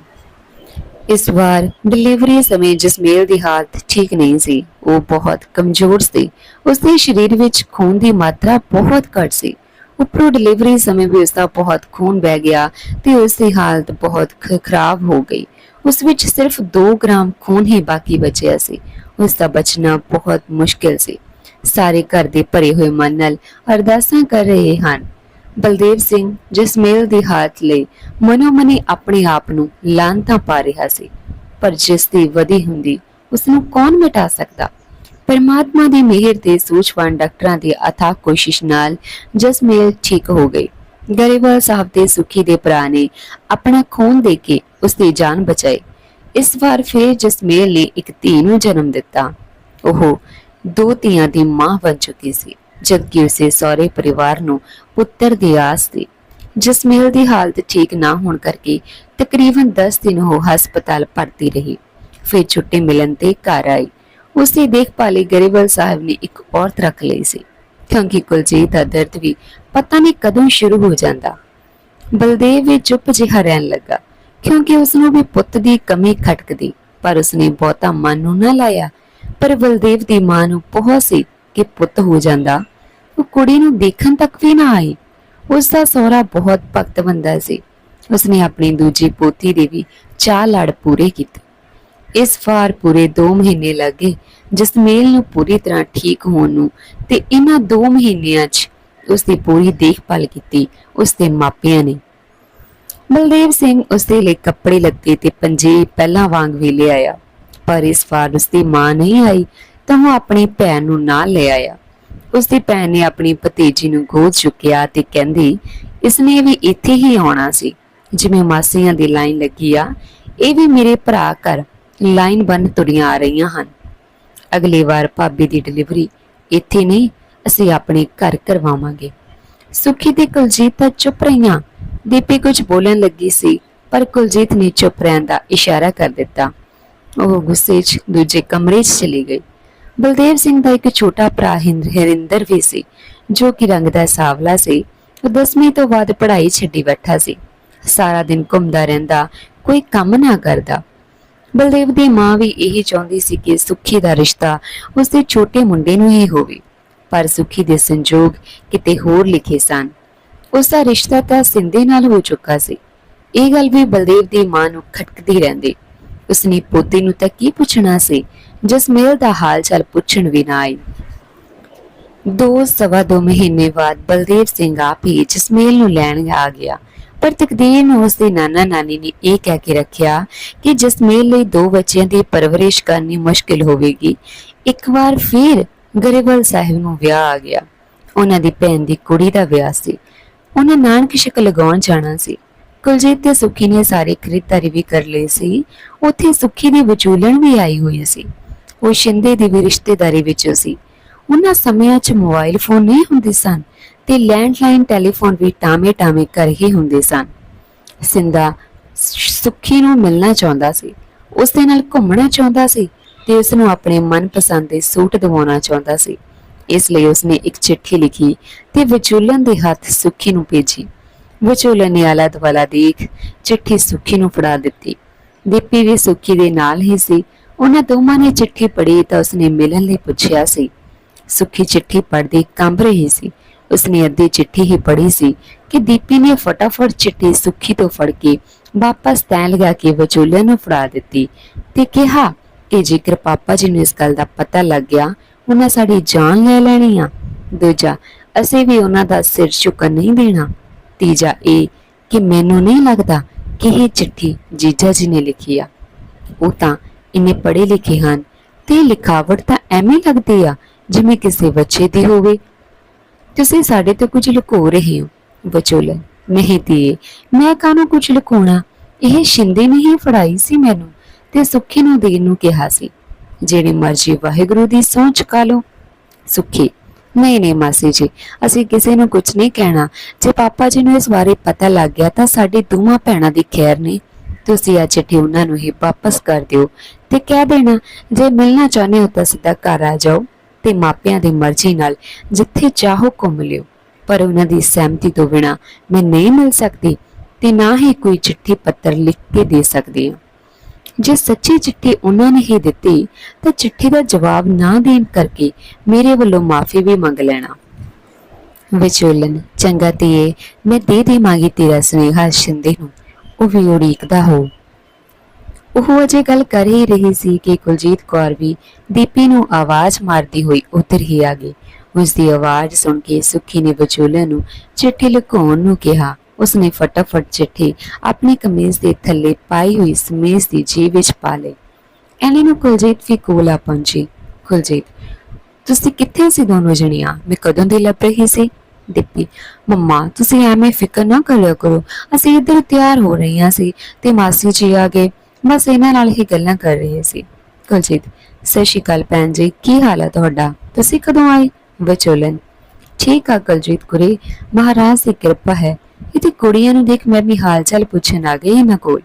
ਇਸ ਵਾਰ ਡਿਲੀਵਰੀ ਸਮੇਂ ਜਸਮੇਲ ਦੀ ਹਾਲਤ ਠੀਕ ਨਹੀਂ ਸੀ। ਉਹ ਬਹੁਤ ਕਮਜ਼ੋਰ ਸੀ। ਉਸ ਦੇ ਸਰੀਰ ਵਿੱਚ ਖੂਨ ਦੀ ਮਾਤਰਾ ਬਹੁਤ ਘੱਟ ਸੀ। ਉੱਪਰੋਂ ਡਿਲੀਵਰੀ ਸਮੇਂ ਵੀ ਉਸ ਦਾ ਬਹੁਤ ਖੂਨ ਵਹਿ ਗਿਆ ਤੇ ਉਸ ਦੀ ਹਾਲਤ ਬਹੁਤ ਖ- ਖਰਾਬ ਹੋ ਗਈ। ਉਸ ਵਿੱਚ ਸਿਰਫ 2 ਗ੍ਰਾਮ ਖੂਨ ਹੀ ਬਾਕੀ ਬਚਿਆ ਸੀ। ਉਸ ਦਾ ਬਚਣਾ ਬਹੁਤ ਮੁਸ਼ਕਿਲ ਸੀ। ਸਾਰੇ ਘਰ ਦੇ ਭਰੇ ਹੋਏ ਮਨ ਨਾਲ ਅਰਦਾਸਾਂ ਕਰ ਰਹੇ ਹਨ। ਬਲਦੇਵ ਸਿੰਘ ਜਸਮੇਲ ਦੀ ਹਾਲਤ ਲਈ ਮਨੋ ਆਪਣੇ ਆਪ ਨੂੰ ਲਾਂਤਾ ਪਾ ਰਿਹਾ ਸੀ, ਪਰ ਜਿਸ ਦੀ ਵਧੀ ਹੁੰਦੀ ਉਸ ਨੂੰ ਕੌਣ ਮਿਟਾ ਸਕਦਾ? ਪਰਮਾਤਮਾ ਦੀ ਮਿਹਰ ਤੇ ਸੂਝਵਾਨ ਡਾਕਟਰਾਂ ਦੀ ਅਥਾਹ ਕੋਸ਼ਿਸ਼ ਨਾਲ ਜਸਮੇਲ ਠੀਕ ਹੋ ਗਈ ਗਰੇਵਾਲ ਸਾਹਿਬ ਦੇ ਸੁਖੀ ਦੇ ਭਰਾ ਨੇ ਆਪਣਾ ਖੂਨ ਦੇ ਕੇ ਉਸ ਦੀ ਜਾਨ ਬਚਾਈ। ਇਸ ਵਾਰ ਫਿਰ ਜਸਮੇਲ ਨੇ ਇੱਕ ਧੀ ਨੂੰ ਜਨਮ ਦਿੱਤਾ। ਉਹ ਦੋ ਧੀਆਂ ਦੀ ਮਾਂ ਬਣ ਚੁੱਕੀ ਸੀ, ਜਦਕਿ ਉਸੇ ਸਹੁਰੇ ਪਰਿਵਾਰ ਨੂੰ ਪੁੱਤਰ ਦੀ ਆਸ ਸੀ। ਜਸਮੇਲ ਦੀ ਹਾਲਤ ਠੀਕ ਨਾ ਹੋਣ ਕਰਕੇ ਤਕਰੀਬਨ 10 ਦਿਨ ਉਹ ਹਸਪਤਾਲ ਭਰਤੀ ਰਹੀ। ਫਿਰ ਛੁੱਟੀ ਮਿਲਣ ਤੇ ਘਰ ਆਈ। ਉਸ ਦੀ ਦੇਖਭਾਲ ਲਈ ਗਰੀਬਲ ਸਾਹਿਬ ਨੇ ਇੱਕ ਔਰਤ ਰੱਖ ਲਈ ਸੀ, ਕਿਉਂਕਿ ਕੁਲਜੀਤ ਦਾ ਦਰਦ ਵੀ ਪਤਾ ਨਹੀਂ ਕਦੋਂ ਸ਼ੁਰੂ ਹੋ ਜਾਂਦਾ। ਬਲਦੇਵ ਵੀ ਚੁੱਪ ਜਿਹਾ ਰਹਿਣ ਲੱਗਾ, ਕਿਉਂਕਿ ਉਸ ਨੂੰ ਵੀ ਪੁੱਤ ਦੀ ਕਮੀ ਖਟਕਦੀ, ਪਰ ਉਸਨੇ ਬਹੁਤਾ ਮਨ ਨੂੰ ਨਾ ਲਾਇਆ ਪਰ ਬਲਦੇਵ ਦੀ ਮਾਂ ਨੂੰ ਬਹੁਤ ਸੀ ਕਿ ਪੁੱਤ ਹੋ ਜਾਂਦਾ। ਉਹ ਕੁੜੀ ਨੂੰ ਦੇਖਣ ਤੱਕ ਵੀ ਨਾ ਆਈ। ਉਸ ਦਾ ਸਹੁਰਾ ਬਹੁਤ ਭਗਤ ਬੰਦਾ ਸੀ। ਉਸਨੇ ਆਪਣੀ ਦੂਜੀ ਪੋਤੀ ਦੇ ਵੀ ਚਾਹ ਲੜ ਪੂਰੇ ਕੀਤੇ। ਇਸ ਵਾਰ ਪੂਰੇ 2 ਮਹੀਨੇ ਲੱਗੇ ਜਸਮੇਲ ਨੂੰ ਪੂਰੀ ਤਰ੍ਹਾਂ ਠੀਕ ਹੋਣ ਨੂੰ ਤੇ ਇਹਨਾਂ 2 ਮਹੀਨਿਆਂ 'ਚ ਉਸ ਦੀ ਪੂਰੀ ਦੇਖਭਾਲ ਕੀਤੀ ਉਸ ਦੇ ਮਾਪਿਆਂ ਨੇ। ਬਲਦੇਵ ਸਿੰਘ ਉਸ ਦੇ ਲਈ ਕੱਪੜੇ ਲੱਤੇ ਤੇ ਪੰਜੇ ਪਹਿਲਾਂ ਵਾਂਗ ਵੀ ਲੈ ਆਇਆ ਪਰ ਇਸ ਵਾਰ ਉਸ ਦੀ ਮਾਂ ਨਹੀਂ ਆਈ, ਤਾਂ ਉਹ ਆਪਣੀ ਭੈਣ ਨੂੰ ਨਾਲ ਲੈ ਆਇਆ। ਉਸ ਦੀ ਭੈਣ ਨੇ ਆਪਣੀ ਭਤੀਜੀ ਨੂੰ ਗੋਦ ਚੁੱਕਿਆ ਤੇ ਕਹਿੰਦੀ ਇਸਨੇ ਵੀ ਇੱਥੇ ਹੀ ਆਉਣਾ ਸੀ। ਜਿਵੇਂ ਮਾਸੀਆਂ ਦੀ ਲਾਈਨ ਲੱਗੀ ਆ, ਇਹ ਵੀ ਮੇਰੇ ਭਰਾ ਘਰ ਲਾਈਨ ਬੰਨ ਤੁਰੀਆਂ ਆ ਰਹੀਆਂ ਹਨ। ਅਗਲੀ ਵਾਰ ਭਾਬੀ ਦੀ ਡਿਲੀਵਰੀ ਇੱਥੇ ਨਹੀਂ, ਅਸੀਂ ਆਪਣੇ ਘਰ ਕਰਵਾਵਾਂਗੇ। ਸੁਖੀ ਤੇ ਕੁਲਜੀਤ ਤਾਂ ਚੁੱਪ ਰਹੀਆਂ। ਦੀਪੀ ਕੁਝ ਬੋਲਣ ਲੱਗੀ ਸੀ, ਪਰ ਕੁਲਜੀਤ ਨੇ ਚੁੱਪ ਰਹਿਣ ਦਾ ਇਸ਼ਾਰਾ ਕਰ ਦਿੱਤਾ। ਉਹ ਗੁੱਸੇ 'ਚ ਦੂਜੇ ਕਮਰੇ 'ਚ ਚਲੀ ਗਈ। ਬਲਦੇਵ ਸਿੰਘ ਦਾ ਇੱਕ ਛੋਟਾ ਭਰਾ ਹਿੰਦ, ਹਰਿੰਦਰ ਵੀ ਸੀ, ਜੋ ਕਿ ਰੰਗ ਦਾ ਸਾਵਲਾ ਸੀ। ਉਹ 10ਵੀਂ ਤੋਂ ਬਾਅਦ ਪੜ੍ਹਾਈ ਛੱਡੀ ਬੈਠਾ ਸੀ। ਸਾਰਾ ਦਿਨ ਘੁੰਮਦਾ ਰਹਿੰਦਾ, ਕੋਈ ਕੰਮ ਨਾ ਕਰਦਾ। ਬਲਦੇਵ ਦੀ ਮਾਂ ਵੀ ਇਹੀ ਚਾਹੁੰਦੀ ਸੀ ਕਿ ਸੁੱਖੀ ਦਾ ਰਿਸ਼ਤਾ ਉਸਦੇ ਛੋਟੇ ਮੁੰਡੇ ਨੂੰ ਹੀ ਹੋਵੇ, ਪਰ ਸੁਖੀ ਦੇ ਸੰਜੋਗ ਕਿਤੇ ਹੋਰ ਲਿਖੇ ਸਨ। ਉਸ ਦਾ ਰਿਸ਼ਤਾ ਤਾਂ ਸਿੰਧੇ ਨਾਲ ਹੋ ਚੁੱਕਾ ਸੀ। ਇਹ ਗੱਲ ਵੀ ਬਲਦੇਵ ਦੀ ਮਾਂ ਨੂੰ ਖਟਕਦੀ ਰਹਿੰਦੀ। ਉਸਨੇ ਪੋਤੇ ਨੂੰ ਤਾਂ ਕੀ ਪੁੱਛਣਾ ਸੀ? ਜਸਮੇਲ ਦਾ ਹਾਲ ਚਾਲ ਪੁੱਛਣ ਵੀ ਨਾ ਆਈ। ਦੋ ਸਵਾ ਦੋ ਮਹੀਨੇ ਬਾਅਦ ਬਲਦੇਵ ਸਿੰਘ ਆਪ ਹੀ ਜਸਮੇਲ ਨੂੰ ਲੈਣ ਆ ਗਿਆ। ਪਰ ਤਕਦੀਰ ਨੂੰ ਉਸਦੇ ਨਾਨਾ ਨਾਨੀ ਨੇ ਇਹ ਕਹਿ ਕੇ ਰੱਖਿਆ ਕਿ ਜਸਮੇਲ ਲਈ ਦੋ ਬੱਚਿਆਂ ਦੀ ਪਰਵਰਿਸ਼ ਕਰਨੀ ਮੁਸ਼ਕਿਲ ਹੋਵੇਗੀ, ਇੱਕ ਵਾਰ ਫਿਰ ਗਰੇਵਾਲ ਸਾਹਿਬ ਨੂੰ ਵਿਆਹ ਆ ਗਿਆ। ਉਹਨਾਂ ਦੀ ਭੈਣ ਦੀ ਕੁੜੀ ਦਾ ਵਿਆਹ ਸੀ। ਉਹਨਾਂ ਨਾਨਕ ਸ਼ਿਕ ਲਗਾਉਣ ਜਾਣਾ ਸੀ। ਕੁਲਜੀਤ ਤੇ ਸੁੱਖੀ ਨੇ ਸਾਰੀ ਖਰੀਦਦਾਰੀ ਵੀ ਕਰ ਲਈ ਸੀ। ਉੱਥੇ ਸੁੱਖੀ ਦੀ ਵਿਚੂਲਣ ਵੀ ਆਈ ਹੋਈ ਸੀ। ਉਹ ਸ਼ਿੰਦੇ ਦੀ ਵੀ ਰਿਸ਼ਤੇਦਾਰੀ ਵਿੱਚ ਸੀ। ਉਹਨਾਂ ਸਮਿਆਂ 'ਚ ਮੋਬਾਈਲ ਫੋਨ ਨਹੀਂ ਹੁੰਦੇ ਸਨ ਤੇ ਲੈਂਡਲਾਈਨ ਟੈਲੀਫੋਨ ਵੀ ਟਾਮੇ ਟਾਮੇ ਕਰ ਹੀ ਹੁੰਦੇ ਸਨ। ਸਿੰਦਾ ਸੁੱਖੀ ਨੂੰ ਮਿਲਣਾ ਚਾਹੁੰਦਾ ਸੀ। ਉਸ ਦੇ ਨਾਲ ਘੁੰਮਣਾ ਚਾਹੁੰਦਾ ਸੀ ਤੇ ਉਸ ਨੂੰ ਆਪਣੇ ਮਨਪਸੰਦ ਦੇ ਸੂਟ ਦਿਵਾਉਣਾ ਚਾਹੁੰਦਾ ਸੀ। ਇਸ ਲਈ ਉਸਨੇ ਇੱਕ ਚਿੱਠੀ ਲਿਖੀ ਤੇ ਵਿਚੋਲਨ ਦੇ ਹੱਥ ਸੁੱਖੀ ਨੂੰ ਭੇਜੀ। ਵਿਚੋਲਨ ਨੇ ਆਲਾ ਦੁਆਲਾ ਦੇਖ ਚਿੱਠੀ ਸੁੱਖੀ ਨੂੰ ਫੜਾ ਦਿੱਤੀ। ਦੀਪੀ ਵੀ ਸੁੱਖੀ ਦੇ ਨਾਲ ਹੀ ਸੀ। ਉਹਨਾਂ ਦੋਵਾਂ ਨੇ ਚਿੱਠੀ ਪੜ੍ਹੀ ਤਾਂ ਉਸਨੇ ਮਿਲਣ ਲਈ ਪੁੱਛਿਆ ਸੀ। ਸੁੱਖੀ ਚਿੱਠੀ ਪੜ੍ਹਦੀ ਕੰਬ ਰਹੀ ਸੀ। ਉਸਨੇ ਅੱਧੀ ਚਿੱਠੀ ਹੀ ਪੜ੍ਹੀ ਸੀ ਕਿ ਦੀਪੀ ਨੇ ਫਟਾਫਟ ਚਿੱਠੀ ਸੁੱਖੀ ਤੋਂ ਫੜ ਕੇ ਵਾਪਸ ਤੈਂ ਲਗਾ ਕੇ ਵਿਚੋਲਨ ਨੂੰ ਫੜਾ ਦਿੱਤੀ ਤੇ ਕਿਹਾ, ਕਿ ਜੇਕਰ ਪਾਪਾ ਜੀ ਨੂੰ ਇਸ ਗੱਲ ਦਾ ਪਤਾ ਲੱਗ ਗਿਆ, ਉਹਨਾਂ ਸਾਡੀ ਜਾਨ ਲੈ ਲੈਣੀ ਆ। ਦੂਜਾ, ਅਸੀਂ ਵੀ ਉਹਨਾਂ ਦਾ ਸਿਰ ਝੁਕਣ ਨਹੀਂ ਦੇਣਾ। ਤੀਜਾ ਇਹ ਕਿ ਮੈਨੂੰ ਨਹੀਂ ਲੱਗਦਾ ਕਿ ਇਹ ਚਿੱਠੀ ਜੀਜਾ ਜੀ ਨੇ ਲਿਖੀ ਆ। ਉਹ ਤਾਂ ਇਹਨੇ ਪੜ੍ਹੇ ਲਿਖੇ ਹਨ ਤੇ ਲਿਖਾਵਟ ਤਾਂ ਐਵੇਂ ਲੱਗਦੀ ਆ ਜਿਵੇਂ ਕਿਸੇ ਬੱਚੇ ਦੀ ਹੋਵੇ। ਤੁਸੀਂ ਸਾਡੇ ਤੋਂ ਕੁਝ ਲੁਕੋ ਰਹੇ ਹੋ ਵਿਚੋਲਨ ਨਹੀਂ ਧੀਏ, ਮੈਂ ਕਾਹਨੂੰ ਕੁਝ ਲੁਕਾਉਣਾ? ਇਹ ਸ਼ਿੰਦੇ ਨੇ ਹੀ ਫੜਾਈ ਸੀ ਮੈਨੂੰ ਤੇ ਸੁੱਖੀ ਨੂੰ ਦੇਣ ਨੂੰ ਕਿਹਾ ਸੀ। ਜਿਹੜੀ ਮਰਜ਼ੀ ਵਾਹਿਗੁਰੂ ਦੀ ਸਹੁੰ ਚੁਕਾ ਲਓ। ਸੁੱਖੀ ਨਹੀਂ ਨਹੀਂ ਮਾਸੀ ਜੀ, ਅਸੀਂ ਕਿਸੇ ਨੂੰ ਕੁਝ ਨਹੀਂ ਕਹਿਣਾ। ਜੇ ਪਾਪਾ ਜੀ ਨੂੰ ਇਸ ਬਾਰੇ ਪਤਾ ਲੱਗ ਗਿਆ ਤਾਂ ਸਾਡੀ ਦੋਵਾਂ ਭੈਣਾਂ ਦੀ ਖੈਰ ਨਹੀਂ। ਤੁਸੀਂ ਆ ਚਿੱਠੀ ਉਹਨਾਂ ਨੂੰ ਹੀ ਵਾਪਸ ਕਰ ਦਿਓ ਤੇ ਕਹਿ ਦੇਣਾ, ਜੇ ਮਿਲਣਾ ਚਾਹੁੰਦੇ ਹੋ ਤਾਂ ਸਿੱਧਾ ਘਰ ਆ ਜਾਓ ਤੇ ਮਾਪਿਆਂ ਦੀ ਮਰਜ਼ੀ ਨਾਲ ਜਿੱਥੇ ਚਾਹੋ ਘੁੰਮ ਲਿਓ। ਪਰ ਉਹਨਾਂ ਦੀ ਸਹਿਮਤੀ ਤੋਂ ਬਿਨਾ ਮੈਂ ਨਹੀਂ ਮਿਲ ਸਕਦੀ ਤੇ ਨਾ ਹੀ ਕੋਈ ਚਿੱਠੀ ਪੱਤਰ ਲਿਖ ਕੇ ਦੇ ਸਕਦੀ ਹਾਂ। ਜੇ ਸੱਚੀ ਚਿੱਠੀ ਉਹਨਾਂ ਨੇ ਹੀ ਦਿੱਤੀ, ਤਾਂ ਚਿੱਠੀ ਦਾ ਜਵਾਬ ਨਾ ਦੇਣ ਕਰਕੇ ਮੇਰੇ ਵੱਲੋਂ ਮਾਫੀ ਵੀ ਮੰਗ ਲੈਣਾ। ਵਿਚੋਲਨ, ਚੰਗਾ ਧੀਏ, ਮੈਂ ਦੇ ਦੇਵਾਂਗੀ ਤੇਰਾ ਸੁਨੇਹਾ ਸ਼ਿੰਦੇ ਨੂੰ। ਉਹ ਵੀ ਉਡੀਕਦਾ ਹੋ। ਉਹ ਅਜੇ ਗੱਲ ਕਰ ਹੀ ਰਹੀ ਸੀ ਕਿ ਕੁਲਜੀਤ ਕੌਰ ਵੀ ਦੀਪੀ ਨੂੰ ਆਵਾਜ਼ ਮਾਰਦੀ ਹੋਈ ਉੱਤਰ ਹੀ ਆ ਗਈ। ਉਸ ਦੀ ਆਵਾਜ਼ ਸੁਣ ਕੇ ਸੁੱਖੀ ਨੇ ਵਿਚੋਲਨ ਨੂੰ ਚਿੱਠੀ ਲੁਕਾਉਣ ਨੂੰ ਕਿਹਾ ਉਸਨੇ ਫਟਾਫਟ ਚਿੱਠੀ ਆਪਣੀ ਕਮੀਜ਼ ਦੇ ਥੱਲੇ ਪਾਈ ਹੋਈ ਸਮੇਜ਼ ਦੀ ਜੇਬ ਵਿੱਚ ਪਾ ਲਈ। ਐਨੇ ਨੂੰ ਕੁਲਜੀਤ ਵੀ ਕੋਲ ਆ ਪਹੁੰਚੀ। ਕੁਲਜੀਤ, ਤੁਸੀਂ ਕਿੱਥੇ ਸੀ ਦੋਨੋਂ ਜਣੀਆਂ? ਮੈਂ ਕਦੋਂ ਦੀ ਲੱਭ ਰਹੀ ਸੀ? ਦਿੱਪੀ, ਮੰਮਾ, ਤੁਸੀਂ ਐਵੇਂ ਫਿਕਰ ਨਾ ਕਰਿਆ ਕਰੋ। ਅਸੀਂ ਇੱਧਰ ਤਿਆਰ ਹੋ ਰਹੀਆਂ ਸੀ ਤੇ ਮਾਸੀ ਜੀ ਆ ਗਏ। ਬਸ ਇਹਨਾਂ ਨਾਲ ਹੀ ਗੱਲਾਂ ਕਰ ਰਹੇ ਸੀ। ਕੁਲਜੀਤ, ਸਤਿ ਸ਼੍ਰੀ ਅਕਾਲ ਭੈਣ ਜੀ, ਕੀ ਹਾਲ ਹੈ ਤੁਹਾਡਾ? ਤੁਸੀਂ ਕਦੋਂ ਆਏ? ਵਿਚੋਲਨ। ਠੀਕ ਆ ਕੁਲਜੀਤ ਕੁਰੇ ਮਹਾਰਾਜ ਦੀ ਕਿਰਪਾ ਹੈ। ਇਹਦੀ ਕੁੜੀਆਂ ਨੂੰ ਦੇਖ ਮੈਂ ਵੀ ਹਾਲ ਚਾਲ ਪੁੱਛਣ ਆ ਗਈ ਇਹਨਾਂ ਕੋਲ।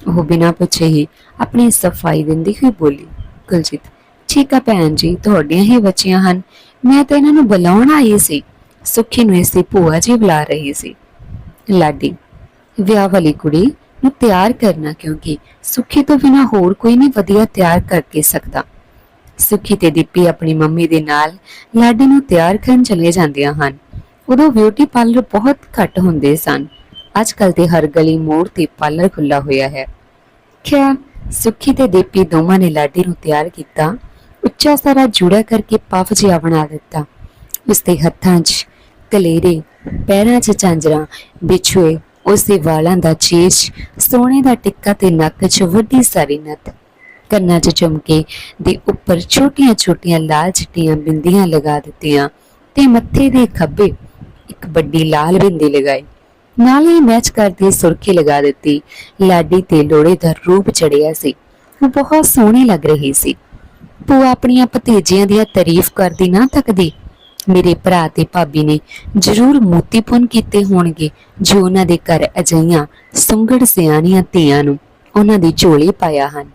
ਉਹ ਬਿਨਾਂ ਪੁੱਛੇ ਹੀ ਆਪਣੀ ਸਫ਼ਾਈ ਦਿੰਦੀ ਹੋਈ ਬੋਲੀ, ਕੁਲਜੀਤ, ਠੀਕ ਆ ਭੈਣ ਜੀ, ਤੁਹਾਡੀਆਂ ਹੀ ਬੱਚੀਆਂ ਹਨ। ਮੈਂ ਤਾਂ ਇਹਨਾਂ ਨੂੰ ਬੁਲਾਉਣ ਆਈ ਸੀ। ਸੁੱਖੀ ਨੂੰ ਇਸਦੀ ਭੂਆ ਜੀ ਬੁਲਾ ਰਹੀ ਸੀ। ਲਾਡੀ, ਵਿਆਹ ਵਾਲੀ ਕੁੜੀ ਨੂੰ ਤਿਆਰ ਕਰਨਾ ਕਿਉਂਕਿ ਸੁੱਖੀ ਤੋਂ ਬਿਨਾ ਹੋਰ ਕੋਈ ਨਹੀਂ ਵਧੀਆ ਤਿਆਰ ਕਰਕੇ ਸਕਦਾ। ਸੁੱਖੀ ਤੇ ਦੀਪੀ ਆਪਣੀ ਮੰਮੀ ਦੇ ਨਾਲ ਲਾਡੀ ਨੂੰ ਤਿਆਰ ਕਰਨ ਚਲੇ ਜਾਂਦੀਆਂ ਹਨ। ਉਦੋਂ ਬਿਊਟੀ ਪਾਰਲਰ ਬਹੁਤ ਘੱਟ ਹੁੰਦੇ ਸਨ। ਅੱਜ ਕੱਲ ਤੇ ਹਰ ਗਲੀ ਮੋੜ ਤੇ ਪਾਰਲਰ ਖੁੱਲਾ ਹੋਇਆ ਹੈ। ਖਿਆ ਸੁੱਖੀ ਤੇ ਦੀਪੀ ਦੋਵਾਂ ਨੇ ਲਾਡੀ ਨੂੰ ਤਿਆਰ ਕੀਤਾ, ਉੱਚਾ ਸਾਰਾ ਜੂੜਾ ਕਰਕੇ ਪਫ ਜਿਹਾ ਬਣਾ ਦਿੱਤਾ। ਉਸ ਦੇ ਹੱਥਾਂ 'ਚ ਕਲੇਰੇ, ਪੈਰਾਂ 'ਚ ਝਾਂਜਰਾਂ, ਵਿਛੋਏ, ਉਸ ਦੇ ਵਾਲਾਂ ਦਾ ਚੇਚ ਸੋਨੇ ਦਾ ਟਿੱਕਾ ਤੇ ਨੱਕ 'ਚ ਵੱਡੀ ਸਾਰੀ ਨੱਥ। ਕੰਨਾਂ 'ਚ ਝੁਮਕੇ ਦੇ ਉੱਪਰ ਛੋਟੀਆਂ-ਛੋਟੀਆਂ ਲਾਲ ਚਿੱਟੀਆਂ ਬਿੰਦੀਆਂ ਲਗਾ ਦਿੱਤੀਆਂ ਤੇ ਮੱਥੇ ਦੇ ਖੱਬੇ ਇੱਕ ਵੱਡੀ ਲਾਲ ਬਿੰਦੀ ਲਗਾਈ। ਨਾਲ ਮੈਚ ਕਰਦੀ ਸੁਰਖੀ ਲਗਾ ਦਿੱਤੀ। ਲਾਡੀ ਤੇ ਲੋੜੇ ਦਾ ਰੂਪ ਚੜਿਆ ਸੀ। ਉਹ ਬਹੁਤ ਸੋਹਣੀ ਲੱਗ ਰਹੀ ਸੀ। ਤੂੰ ਆਪਣੀਆਂ ਭਤੀਜੀਆਂ ਦੀਆਂ ਤਾਰੀਫ ਕਰਦੀ ਨਾ ਥੱਕਦੀ ਮੇਰੇ ਭਰਾ ਤੇ ਭਾਬੀ ਨੇ ਜ਼ਰੂਰ ਮੋਤੀ ਪੁੰਨ ਕੀਤੇ ਹੋਣਗੇ ਜੋ ਉਹਨਾਂ ਦੇ ਘਰ ਅਜਈਆਂ ਸੁੰਗੜ ਸਿਆਣੀਆਂ ਧੀਆਂ ਨੂੰ ਉਹਨਾਂ ਦੀ ਝੋਲੀ ਪਾਇਆ ਹਨ।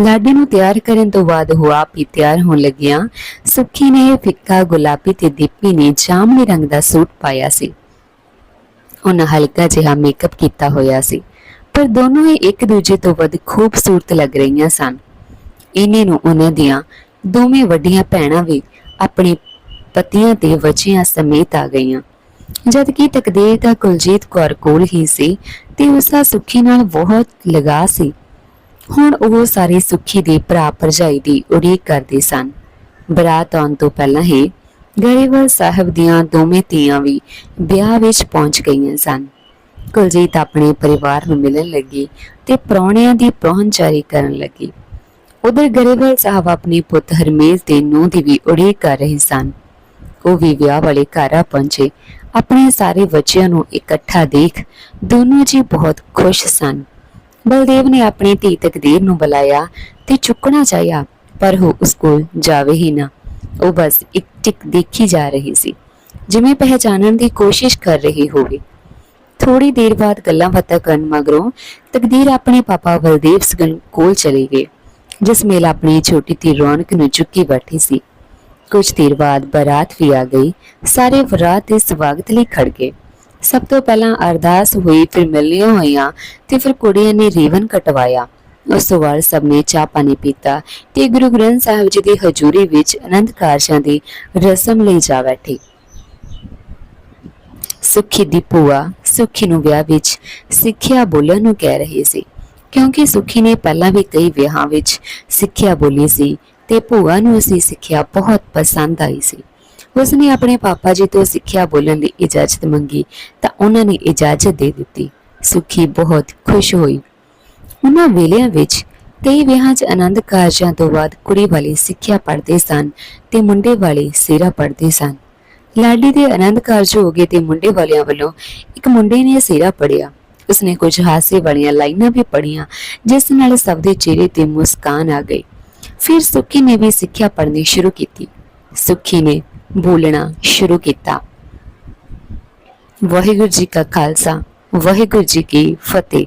ਲਾਡੀ ਨੂੰ ਤਿਆਰ ਕਰਨ ਤੋਂ ਬਾਅਦ ਉਹ ਆਪ ਹੀ ਤਿਆਰ ਹੋਣ ਲੱਗਿਆ। ਸੁੱਖੀ ਨੇ ਫਿੱਕਾ ਗੁਲਾਬੀ ਤੇ ਦੀਪੀ ਨੇ ਜਾਮਨੀ ਰੰਗ ਦਾ ਸੂਟ ਪਾਇਆ ਸੀ। ਉਹਨਾਂ ਹਲਕਾ ਜਿਹਾ ਮੇਕਅਪ ਕੀਤਾ ਹੋਇਆ ਸੀ। ਪਰ ਦੋਨੋਂ ਹੀ ਇੱਕ ਦੂਜੇ ਤੋਂ ਵੱਧ ਖੂਬਸੂਰਤ ਲੱਗ ਰਹੀਆਂ ਸਨ। ਇਹਨੇ ਨੂੰ ਉਹਨਾਂ ਦੀਆਂ ਦੋਵੇਂ ਵੱਡੀਆਂ ਭੈਣਾਂ ਵੀ ਆਪਣੇ ਪਤੀਆਂ ਤੇ ਬੱਚਿਆਂ ਸਮੇਤ ਆ ਗਈਆਂ। ਜਦ ਕਿ ਤਕਦੀਰ ਦਾ ਕੁਲਜੀਤ ਕੌਰ ਕੋਲ ਹੀ ਸੀ ਤੇ ਉਸ ਦਾ ਸੁੱਖੀ ਨਾਲ ਬਹੁਤ ਲਗਾ ਸੀ। ਹੁਣ ਉਹ ਸਾਰੇ ਸੁੱਖੀ ਦੇ ਭਰਾ ਭਰਜਾਈ ਦੀ ਉਡੀਕ ਕਰਦੇ ਸਨ। ਬਰਾਤ ਆਉਣ ਤੋਂ ਪਹਿਲਾਂ ਹੀ ਗਰੇਵਾਲ ਸਾਹਿਬ ਦੀਆਂ ਦੋਵੇਂ ਧੀਆਂ ਵੀ ਵਿਆਹ ਵਿੱਚ ਪਹੁੰਚ ਗਈਆਂ ਸਨ। ਕੁਲਜੀਤ ਆਪਣੇ ਪਰਿਵਾਰ ਨੂੰ ਮਿਲਣ ਲੱਗੀ ਤੇ ਪ੍ਰਾਹੁਣਿਆਂ ਦੀ ਪਹੁੰਚਾਰੀ ਕਰਨ ਲੱਗੀ। ਉਧਰ ਗਰੇਵਾਲ ਸਾਹਿਬ ਆਪਣੇ ਪੁੱਤ ਹਰਮੇਸ਼ ਦੇ ਨੂੰਹ ਦੀ ਵੀ ਉਡੀਕ ਕਰ ਰਹੇ ਸਨ। ਉਹ ਵੀ ਵਿਆਹ ਵਾਲੇ ਘਰ ਆ ਪਹੁੰਚੇ। ਆਪਣੇ ਸਾਰੇ ਬੱਚਿਆਂ ਨੂੰ ਇਕੱਠਾ ਦੇਖ ਦੋਨੋਂ ਜੀ ਬਹੁਤ ਖੁਸ਼ ਸਨ। ਬਲਦੇਵ ਨੇ ਆਪਣੀ ਧੀ ਤਕਦੀਰ ਨੂੰ ਬੁਲਾਇਆ ਤੇ ਚੁੱਕਣਾ ਚਾਹਿਆ, ਪਰ ਉਹ ਉਸ ਕੋਲ ਜਾਵੇ ਹੀ ਨਾ। ਉਹ ਬਸ ਇੱਕ ਟਿਕ ਦੇਖੀ ਜਾ ਰਹੀ ਸੀ, ਜਿਵੇਂ ਪਹਿਚਾਨਣ ਦੀ ਕੋਸ਼ਿਸ਼ ਕਰ ਰਹੀ ਹੋਵੇ। ਥੋੜੀ ਦੇਰ ਬਾਅਦ ਗੱਲਾਂ ਬਾਤਾਂ ਕਰਨ ਮਗਰੋਂ ਤਕਦੀਰ ਆਪਣੇ ਪਾਪਾ ਬਲਦੇਵ ਸਿੰਘ ਕੋਲ ਚਲੀ ਗਈ, ਜਿਸ ਮੇਲ ਆਪਣੀ ਛੋਟੀ ਧੀ ਰੌਣਕ ਨੂੰ ਚੁੱਕੀ ਬੈਠੀ ਸੀ। ਕੁਝ ਦੇਰ ਬਾਅਦ ਬਰਾਤ ਵੀ ਆ ਗਈ, ਸਾਰੇ ਬਰਾਤ ਦੇ ਸਵਾਗਤ ਲਈ ਖੜ ਗਏ। ਸਭ ਤੋਂ ਪਹਿਲਾਂ ਅਰਦਾਸ ਹੋਈ, ਫਿਰ ਮਿਲਣੀਆਂ ਹੋਈਆਂ ਤੇ ਫਿਰ ਕੁੜੀਆਂ ਨੇ ਰੀਵਨ ਕਟਵਾਇਆ। ਉਸ ਤੋਂ ਬਾਅਦ ਸਭ ਨੇ ਚਾਹ ਪਾਣੀ ਪੀਤਾ ਤੇ ਗੁਰੂ ਗ੍ਰੰਥ ਸਾਹਿਬ ਜੀ ਦੀ ਹਜ਼ੂਰੀ ਵਿੱਚ ਅਨੰਦ ਕਾਰਜਾਂ ਦੀ ਰਸਮ ਲਈ ਜਾ ਬੈਠੀ। ਸੁਖੀ ਦੀ ਭੂਆ ਸੁਖੀ ਨੂੰ ਵਿਆਹ ਵਿੱਚ ਸਿੱਖਿਆ ਬੋਲਣ ਨੂੰ ਕਹਿ ਰਹੀ ਸੀ, ਕਿਉਂਕਿ ਸੁਖੀ ਨੇ ਪਹਿਲਾਂ ਵੀ ਕਈ ਵਿਆਹਾਂ ਵਿੱਚ ਸਿੱਖਿਆ ਬੋਲੀ ਸੀ ਤੇ ਭੂਆ ਨੂੰ ਉਸਦੀ ਸਿੱਖਿਆ ਬਹੁਤ ਪਸੰਦ ਆਈ ਸੀ। ਉਸਨੇ ਆਪਣੇ ਪਾਪਾ ਜੀ ਤੋਂ ਸਿੱਖਿਆ ਬੋਲਣ ਦੀ ਇਜਾਜ਼ਤ ਮੰਗੀ ਤਾਂ ਉਹਨਾਂ ਨੇ ਇਜਾਜ਼ਤ ਦੇ ਦਿੱਤੀ। ਸੁਖੀ ਬਹੁਤ ਖੁਸ਼ ਹੋਈ। ਉਹਨਾਂ ਵੇਲਿਆਂ ਵਿੱਚ ਕਈ ਵਿਆਹਾਂ 'ਚ ਆਨੰਦ ਕਾਰਜਾਂ ਤੋਂ ਬਾਅਦ ਕੁੜੀ ਵਾਲੇ ਸਿੱਖਿਆ ਪੜ੍ਹਦੇ ਸਨ ਤੇ ਮੁੰਡੇ ਵਾਲੇ ਸਿਰਾ ਪੜ੍ਹਦੇ ਸਨ। ਲਾਡੀ ਦੇ ਆਨੰਦ ਕਾਰਜ ਹੋ ਗਏ ਤੇ ਮੁੰਡੇ ਵਾਲਿਆਂ ਵੱਲੋਂ ਇੱਕ ਮੁੰਡੇ ਨੇ ਸਿਰਾ ਪੜਿਆ ਉਸਨੇ ਕੁਝ ਹਾਸੇ ਵਾਲੀਆਂ ਲਾਈਨਾਂ ਵੀ ਪੜੀਆਂ ਜਿਸ ਨਾਲ ਸਭ ਦੇ ਚਿਹਰੇ ਤੇ ਮੁਸਕਾਨ ਆ ਗਈ ਫਿਰ ਸੁੱਖੀ ਨੇ ਵੀ ਸਿੱਖਿਆ ਪੜ੍ਹਨੀ ਸ਼ੁਰੂ ਕੀਤੀ। ਸੁੱਖੀ ਨੇ ਬੋਲਣਾ ਸ਼ੁਰੂ ਕੀਤਾ। ਵਾਹਿਗੁਰੂ ਜੀ ਕਾ ਖਾਲਸਾ, ਵਾਹਿਗੁਰੂ ਜੀ ਕੀ ਫਤਿਹ।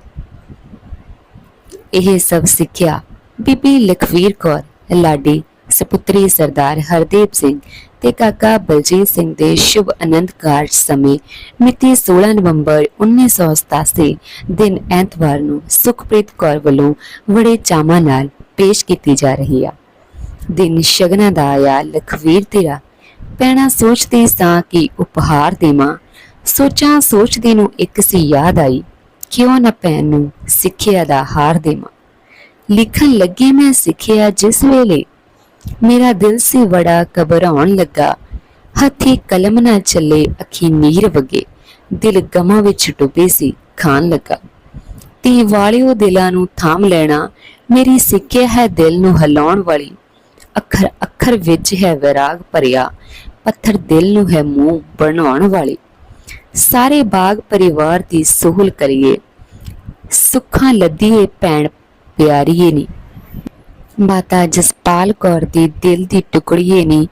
ਇਹ ਸਭ ਸਿੱਖਿਆ ਬੀਬੀ ਲਖਵੀਰ ਕੌਰ, ਲਾਡੀ ਸਪੁੱਤਰੀ ਸਰਦਾਰ ਹਰਦੀਪ ਸਿੰਘ ਤੇ ਕਾਕਾ ਬਲਜੀਤ ਸਿੰਘ ਦੇ ਸ਼ੁਭ ਅਨੰਦ ਕਾਰਜ ਸਮੇਂ ਮਿਤੀ 16 ਨਵੰਬਰ 1987 ਦਿਨ ਐਤਵਾਰ ਨੂੰ ਸੁਖਪ੍ਰੀਤ ਕੌਰ ਵੱਲੋਂ ਬੜੇ ਚਾਵਾਂ ਨਾਲ ਪੇਸ਼ ਕੀਤੀ ਜਾ ਰਹੀ ਆ। ਦਿਨ ਸ਼ਗਨਾਂ ਦਾ ਆਇਆ ਲਖਵੀਰ ਤੇਰਾ ਪੈਣਾ ਸੋਚਦੀ ਸਾਂ ਕਿ ਉਪਹਾਰ ਦੇਵਾਂ। ਸੋਚਾਂ ਸੋਚਦੀ ਨੂੰ ਇੱਕ ਸੀ ਯਾਦ ਆਈ, ਕਿਉਂ ਨਾ ਪੈਣ ਨੂੰ ਸਿੱਖਿਆ ਦਾ ਹਾਰ ਦੇਵਾਂ। ਲਿਖਣ ਲੱਗੀ ਮੈਂ ਸਿੱਖਿਆ ਜਿਸ ਵੇਲੇ ਮੇਰਾ ਦਿਲ ਸੀ ਬੜਾ ਘਬਰਾਉਣ ਲੱਗਾ। ਹੱਥੀ ਕਲਮ ਨਾ ਚੱਲੇ ਅੱਖੀ ਨੀਰ ਵਗੇ, ਦਿਲ ਗਮਾਂ ਵਿੱਚ ਡੁੱਬੇ ਸੀ ਖਾਣ ਲੱਗਾ। ਤੀ ਵਾਲਿਓ ਦਿਲਾਂ ਨੂੰ ਥਾਮ ਲੈਣਾ, ਮੇਰੀ ਸਿੱਖਿਆ ਹੈ ਦਿਲ ਨੂੰ ਹਲਾਉਣ ਵਾਲੀ। ਅੱਖਰ ਅੱਖਰ ਵਿੱਚ ਹੈ ਵਿਰਾਗ ਭਰਿਆ, ਪੱਥਰ ਦਿਲ ਨੂੰ ਹੈ ਮੂੰਹ ਬਣਾਉਣ ਵਾਲੀ। ਸਾਰੇ ਬਾਗ ਪਰਿਵਾਰ ਦੀ ਸੋਹਲ ਕਰੀਏ, ਸੁੱਖਾਂ ਲੱਦੀਏ ਭੈਣ ਪਿਆਰੀਏ ਨੀ। ਮਾਤਾ ਜਸਪਾਲ ਕੌਰ ਦੀ ਦਿਲ ਦੀ ਟੁਕੜੀਏ ਨੀ,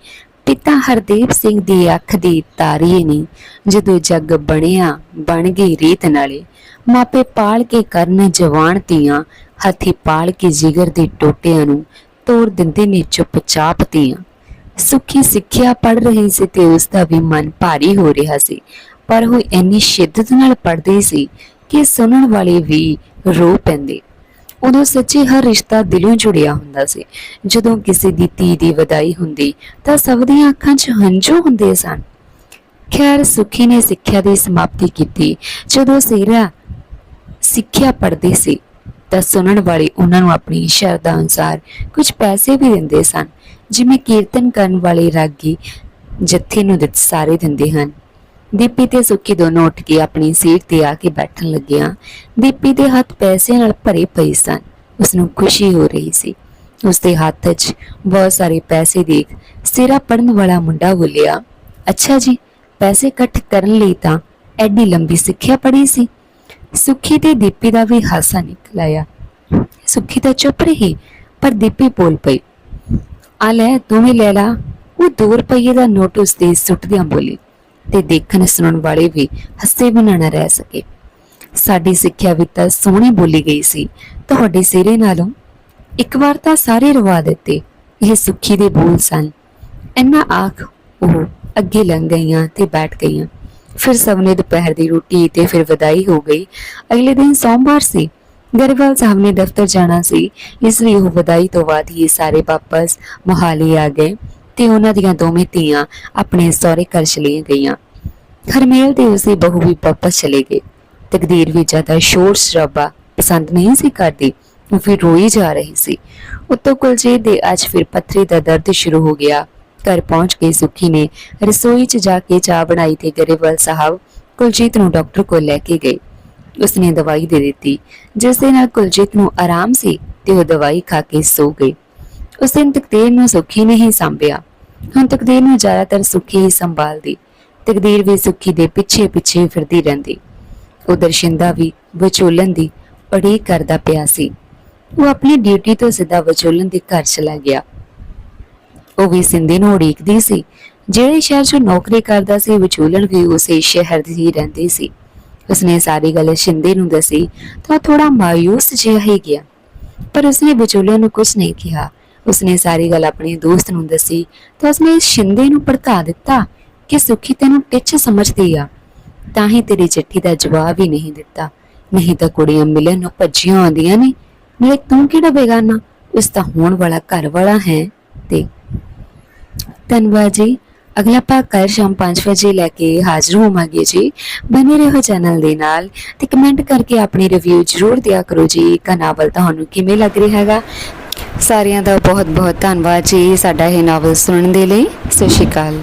ਪਿਤਾ ਹਰਦੇਵ ਸਿੰਘ ਦੀ ਅੱਖ ਦੀ ਤਾਰੀਏ ਨੀ। ਜਦੋਂ ਜੱਗ ਬਣਿਆ, ਬਣ ਗਈ ਰੀਤ ਨਾਲੇ। ਮਾਪੇ ਪਾਲ ਕੇ ਕਰਨ ਜਵਾਨ ਧੀਆਂ, ਹੱਥੀ ਪਾਲ ਕੇ ਜਿਗਰ ਦੇ ਟੋਟਿਆਂ ਨੂੰ। ਤੋੜ ਦਿੰਦੇ ਨੇ ਚੁੱਪਚਾਪ ਧੀਆਂ ਸੁੱਖੀ ਸਿੱਖਿਆ ਪੜ ਰਹੀ ਸੀ ਤੇ ਉਸ ਦਾ ਵੀ ਮਨ ਭਾਰੀ ਹੋ ਰਿਹਾ ਸੀ। ਪਰ ਉਹ ਇੰਨੀ ਸ਼ਿੱਦਤ ਨਾਲ ਪੜ੍ਹਦੀ ਸੀ ਕਿ ਸੁਣਨ ਵਾਲੇ ਵੀ ਰੋ ਪੈਂਦੇ। ਉਦੋਂ ਸੱਚੀ ਹਰ ਰਿਸ਼ਤਾ ਦਿਲੋਂ ਜੁੜਿਆ ਹੁੰਦਾ ਸੀ। ਜਦੋਂ ਕਿਸੇ ਦੀ ਧੀ ਦੀ ਵਧਾਈ ਹੁੰਦੀ, ਤਾਂ ਸਭ ਦੀਆਂ ਅੱਖਾਂ 'ਚ ਹੰਝੂ ਹੁੰਦੇ ਸਨ। ਖੈਰ, ਸੁਖੀ ਨੇ ਸਿੱਖਿਆ ਦੀ ਸਮਾਪਤੀ ਕੀਤੀ। ਜਦੋਂ ਸੀਰਾ ਸਿੱਖਿਆ ਪੜ੍ਹਦੇ ਸੀ ਤਾਂ ਸੁਣਨ ਵਾਲੇ ਉਹਨਾਂ ਨੂੰ ਆਪਣੀ ਸ਼ਰਧਾ ਅਨੁਸਾਰ ਕੁਝ ਪੈਸੇ ਵੀ ਦਿੰਦੇ ਸਨ, ਜਿਵੇਂ ਕੀਰਤਨ ਕਰਨ ਵਾਲੇ ਰਾਗੀ ਜੱਥੇ ਨੂੰ ਦਿੱਤ ਸਾਰੇ ਦਿੰਦੇ ਹਨ। ਦੀਪੀ ਤੇ ਸੁੱਕੀ ਦੋਨੋਂ ਉੱਠ ਕੇ ਆਪਣੀ ਸੀਟ ਤੇ ਆ ਕੇ ਬੈਠਣ ਲੱਗਿਆ, ਦੀਪੀ ਦੇ ਹੱਥ ਪੈਸੇ ਨਾਲ ਭਰੇ ਪਏ ਸਨ। ਉਸ ਨੂੰ ਖੁਸ਼ੀ ਹੋ ਰਹੀ ਸੀ। ਉਸ ਦੇ ਹੱਥ 'ਚ ਬਹੁਤ ਸਾਰੇ ਪੈਸੇ ਦੇਖ ਸਿਰਾ ਪੜਨ ਵਾਲਾ ਮੁੰਡਾ ਬੋਲਿਆ, ਅੱਛਾ ਜੀ, ਪੈਸੇ ਇਕੱਠ ਕਰਨ ਲਈ ਤਾਂ ਐਡੀ ਲੰਬੀ ਸਿੱਖਿਆ ਪੜ੍ਹੀ ਸੀ। ਸੁੱਖੀ ਤੇ ਦੀਪੀ ਦਾ ਵੀ ਹਾਸਾ ਨਿਕਲ ਆਇਆ। ਸੁੱਖੀ ਤਾਂ ਚੁੱਪ ਰਹੀ, ਪਰ ਦੀਪੀ ਬੋਲ ਪਈ, ਆ ਲੈ ਤੂੰ ਵੀ ਲੈ ਲਾ। ਉਹ ਦੋ ਰੁਪਏ ਦਾ ਨੋਟ ਉਸ ਦੇ ਸੁੱਟਦਿਆਂ ਬੋਲੀ ਤੇ ਦੇਖਣ ਸੁਣਨ ਵਾਲੇ ਵੀ ਹੱਸੇ ਬਿਨਾਂ ਨਾ ਰਹਿ ਸਕੇ। ਸਾਡੀ ਸਿੱਖਿਆ ਵੀ ਤਾਂ ਸੋਹਣੀ ਬੋਲੀ ਗਈ ਸੀ, ਤੁਹਾਡੇ ਸਿਰੇ ਨਾਲੋਂ। ਇੱਕ ਵਾਰ ਤਾਂ ਸਾਰੇ ਰਵਾ ਦਿੱਤੇ, ਇਹ ਸੁੱਖੀ ਦੇ ਬੋਲ ਸਨ। ਇੰਨਾ ਆਖ ਉਹ ਅੱਗੇ ਲੰਘ ਗਈਆਂ ਤੇ ਬੈਠ ਗਈਆਂ। ਫਿਰ ਸਭ ਨੇ ਦੁਪਹਿਰ ਦੀ ਰੋਟੀ ਤੇ ਫਿਰ ਵਿਦਾਈ ਹੋ ਗਈ। ਅਗਲੇ ਦਿਨ ਸੋਮਵਾਰ ਸੀ। ਗਰੇਵਾਲ ਸਾਹਿਬ ਨੇ ਦਫ਼ਤਰ ਜਾਣਾ ਸੀ। ਇਸ ਲਈ ਉਹ ਵਿਦਾਈ ਤੋਂ ਬਾਅਦ ਹੀ ਸਾਰੇ ਵਾਪਸ ਮੋਹਾਲੀ ਆ ਗਏ ਤੇ ਉਹਨਾਂ ਦੀਆਂ ਦੋਵੇਂ ਧੀਆਂ ਆਪਣੇ ਸਹੁਰੇ ਘਰ ਚਲੀਆਂ ਗਈਆਂ। ਹਰਮੇਲ ਤੇ ਉਸੇ ਬਹੂ ਵੀ ਵਾਪਸ ਚਲੇ ਗਏ। ਤਕਦੀਰ ਵੀ ਜ਼ਿਆਦਾ ਸ਼ੋਰ ਸ਼ਰਾਬਾ ਪਸੰਦ ਨਹੀਂ ਸੀ ਕਰਦੀ। ਉਹ ਫਿਰ ਰੋਈ ਜਾ ਰਹੀ ਸੀ। ਉੱਤੋਂ ਕੁਲਜੀਤ ਦੇ ਅੱਜ ਫਿਰ ਪੱਥਰੀ ਦਾ ਦਰਦ ਸ਼ੁਰੂ ਹੋ ਗਿਆ। ਘਰ ਪਹੁੰਚ ਕੇ ਸੁਖੀ ਨੇ ਰਸੋਈ 'ਚ ਜਾ ਕੇ ਚਾਹ ਬਣਾਈ ਤੇ ਗਰੇਵਾਲ ਸਾਹਿਬ ਕੁਲਜੀਤ ਨੂੰ ਡਾਕਟਰ ਕੋਲ ਲੈ ਕੇ ਗਏ। ਉਸਨੇ ਦਵਾਈ ਦੇ ਦਿੱਤੀ, ਜਿਸ ਦੇ ਨਾਲ ਕੁਲਜੀਤ ਨੂੰ ਆਰਾਮ ਸੀ ਤੇ ਉਹ ਦਵਾਈ ਖਾ ਕੇ ਸੋ ਗਈ ਉਸ ਦਿਨ ਤਕਦੀਰ ਨੂੰ ਸੁਖੀ ਨੇ ਹੀ ਸੰਭਿਆ। ਹੁਣ ਤਕਦੀਰ ਨੂੰ ਜ਼ਿਆਦਾਤਰ ਸੁਖੀ ਹੀ ਸੰਭਾਲਦੀ। ਤਕਦੀਰ ਵੀ ਸੁਖੀ ਦੇ ਪਿੱਛੇ ਪਿੱਛੇ ਫਿਰਦੀ ਰਹਿੰਦੀ। ਉਧਰ ਸ਼ਿੰਦਾ ਵੀ ਵਿਚੋਲਨ ਦੀ ਪੜੀ ਕਰਦਾ ਪਿਆ ਸੀ। ਉਹ ਆਪਣੀ ਡਿਊਟੀ ਤੋਂ ਸਿੱਧਾ ਵਿਚੋਲਨ ਦੇ ਘਰ ਚਲਾ ਗਿਆ। ਉਹ ਵੀ ਸਿੰਧੀ ਨੂੰ ਉਡੀਕਦੀ ਸੀ। ਜਿਹੜੇ ਸ਼ਹਿਰ 'ਚ ਨੌਕਰੀ ਕਰਦਾ ਸੀ ਵਿਚੋਲਨ ਵੀ ਉਸੇ ਸ਼ਹਿਰ ਦੀ ਹੀ ਰਹਿੰਦੀ ਸੀ। ਉਸਨੇ ਸਾਰੀ ਗੱਲ ਸ਼ਿੰਦੇ ਨੂੰ ਦੱਸੀ ਤਾਂ ਥੋੜਾ ਮਾਇੂਸ ਜਿਹਾ ਹੀ ਗਿਆ। ਪਰ ਉਸਨੇ ਵਿਚੋਲਨ ਨੂੰ ਕੁਝ ਨਹੀਂ ਕਿਹਾ। ਉਸਨੇ ਸਾਰੀ ਗੱਲ ਆਪਣੇ ਦੋਸਤ ਨੂੰ ਦੱਸੀ ਤਾਂ ਉਸਨੇ ਸ਼ਿੰਦੇ ਨੂੰ ਭੜਕਾ ਦਿੱਤਾ ਕਿ ਸੁਖੀ ਤੈਨੂੰ ਟਿੱਚ ਸਮਝਦੀ ਆ। ਤਾਂ ਹੀ ਤੇਰੀ ਚਿੱਠੀ ਦਾ ਜਵਾਬ ਹੀ ਨਹੀਂ ਦਿੱਤਾ। ਨਹੀਂ ਤਾਂ ਕੁੜੀਆਂ ਮਿਲਣ ਨੂੰ ਭੱਜੀਆਂ ਆਉਂਦੀਆਂ ਨੇ। ਨਾਲੇ ਤੂੰ ਕਿਹੜਾ ਬੇਗਾਨਾ? ਉਸ ਦਾ ਹੋਣ ਵਾਲਾ ਘਰ ਵਾਲਾ ਹੈ ਤੇ ਧੰਨਵਾਦ ਜੀ। ਅਗਲਾ ਭਾਗ ਕੱਲ ਸ਼ਾਮ 5 ਵਜੇ ਲੈ ਕੇ ਹਾਜ਼ਰ ਹੋਵਾਂਗੇ ਜੀ। ਬਨੇ ਰਹੋ ਚੈਨਲ ਦੇ ਨਾਲ ਤੇ ਕਮੈਂਟ ਕਰਕੇ ਆਪਣੀ ਰਿਵਿਊ ਜ਼ਰੂਰ ਦਿਆ ਕਰੋ ਜੀ। ਕਾ ਨਾਵਲ ਤੁਹਾਨੂੰ ਕਿਵੇਂ ਲੱਗ ਰਿਹਾ ਹੈਗਾ? ਸਾਰਿਆਂ ਦਾ ਬਹੁਤ ਬਹੁਤ ਧੰਨਵਾਦ ਜੀ ਸਾਡਾ ਇਹ ਨਾਵਲ ਸੁਣਨ ਦੇ ਲਈ। ਸਤਿ ਸ਼੍ਰੀ ਅਕਾਲ।